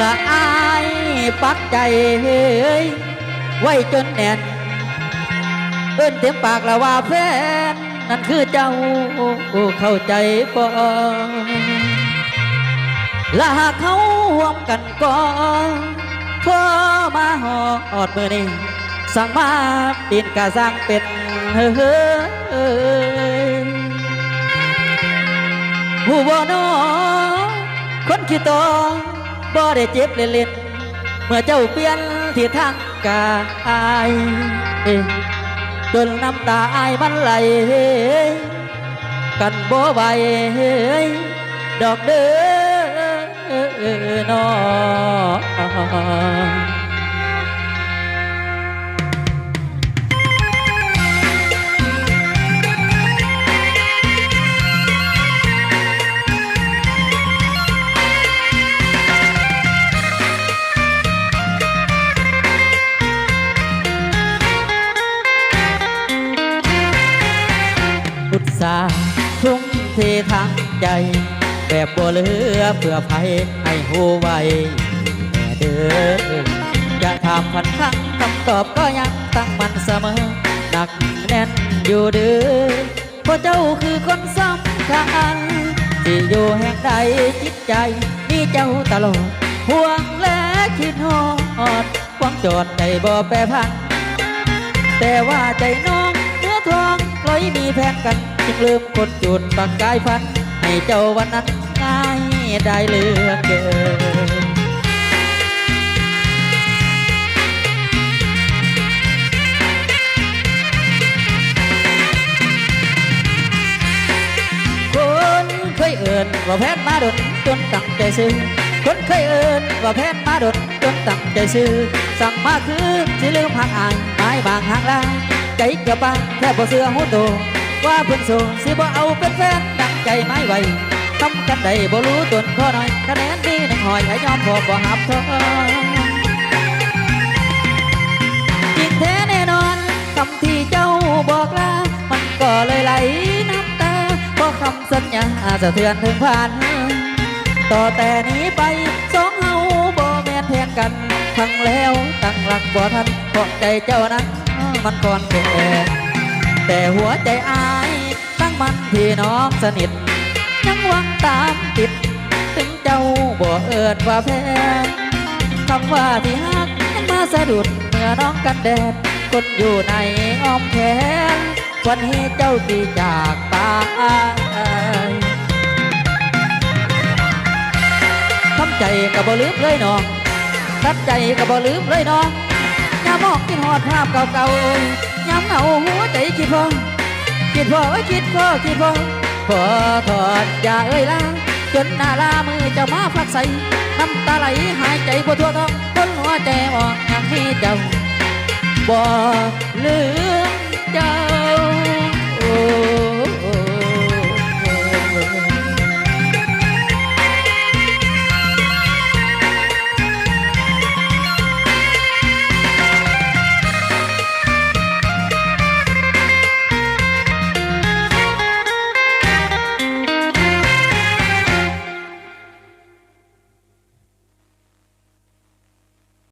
ละไอปักใจไว้จนแน่นเอิ้นเต็มปากล้วว่าแฟน นั่นคือเจ้าเข้าใจบ่ลาเขาห่วมกันก่อนพอมาหอดมือนี้สั่งมาปีนกะสร้างเป็นเฮ้ยผู้บ่นอคนขี้ตอ บ่ได้เจ็บเล่นๆเมื่อเจ้าเปลี่ยนที่ทางกายจนน้ำตาอายมันไหลกันบ่ไหวดอกเด้อนอ สาทุ่มเททางใจแบบบ่เหลือเพื่อภัยให้หูไวแม่เด้อจะถามพันครั้งคำตอบก็ยังตั้งมันเสมอหนักแน่นอยู่เด้อเพราะเจ้าคือคนสำคัญที่อยู่แห่งใดจิตใจมีเจ้าตลอดห่วงและคิดฮอดหวังจอดใจบ่แปรพันแต่ว่าใจน้องเนื้อทองปล่อยมีแฟนกัน จึงลืมคนจุดปักกายพันให้เจ้าวันนั้นง่ายได้เลือกเกินคนเคยเอินว่าแพนมาดนจนตั้งใจซื้อคนเคยเอินว่าแพนมาดนจนตั้งใจซื้อสั่งมาคือสิลืมห่างอายหมายบางหางลาใจกือบบางแค่บ่เสื้อหูโต ว่าเพิ่นโซสิบ่เอาเป็นแฟนดังใจไม่ไหวทำกันได้บ่รู้ตนข้อหน่อยคะแนนดีหนึ่งหอยให้ยอมพอบ่หับทอจริงแท้แน่นอนคำที่เจ้าบอกลามันก็เลยไหลน้ำตาเพราะคำสัญญาสะเทือนถึงผ่านต่อแต่นี้ไปสองเฮาบ่แม่นแทนกันทั้งแล้วตั้งหลักบ่ทันเพราะใจเจ้านั้นมันก่อนแก่ แต่หัวใจอายตั้งมันพี่น้องสนิท ยังหวังตามติด ถึงเจ้าบ่เอิดว่าแพ้คำว่าที่ฮักยังมาสะดุดเมื่อน้องกันแดดคนอยู่ในอ้อมแขนวันนี้เจ้าตีจากตาทำใจกับบ่ลืมเลยน้องทัดใจกับบ่ลืมเลยน้องอย่ามองกินหอดภาพเก่าๆ ย้ำเอาหัวใจคิดพอคิดพอคิดพอคิดพอพอถอดอย่าเอ้ยลาจนหน้าลามือจะมาพักใส่น้ำตาไหลหายใจบ่ทั่วท้องคนหัวใจออกอยังมีเจ้าบ่ลืมเจ้า